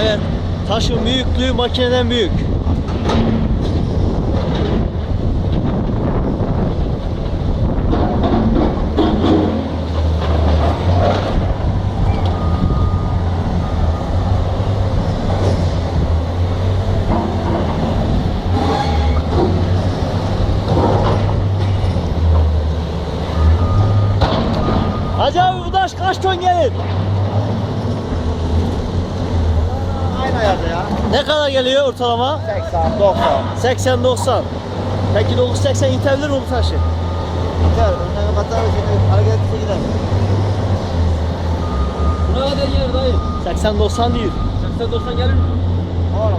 Evet. Taşın büyüklüğü makineden büyük. Hacı abi bu taş kaç ton gelir? Ne kadar geliyor ortalama? 80, 90. 80-90. Peki 980 itebilir mi bu taşı? Yeter. Önüne kapatar şimdi hareket etse gider. Buna kadar gelir dayı. 80-90 değil. 80-90 gelir mi? Var ama.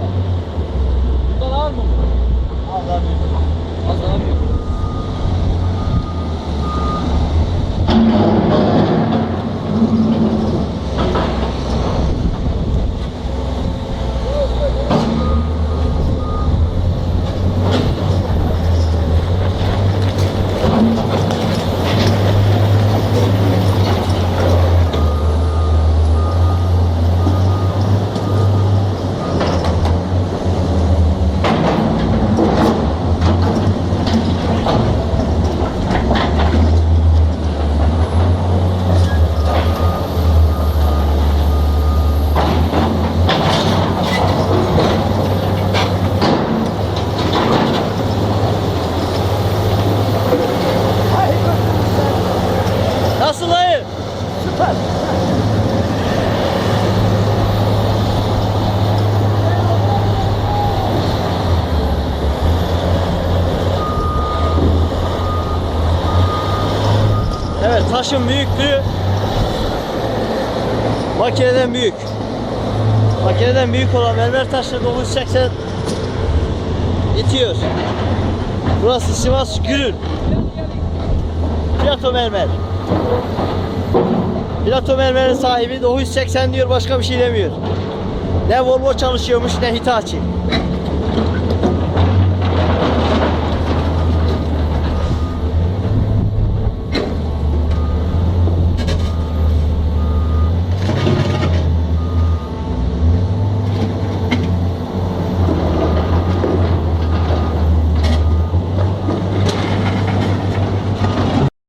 Bundan ağır mı? Az daha büyük. Evet taşın büyüklüğü makineden büyük. Makineden büyük olan mermer taşı 980 itiyor. Burası Sivas Gürün. Plato mermer. Plato mermerin sahibi 980 diyor başka bir şey demiyor. Ne Volvo çalışıyormuş ne Hitachi.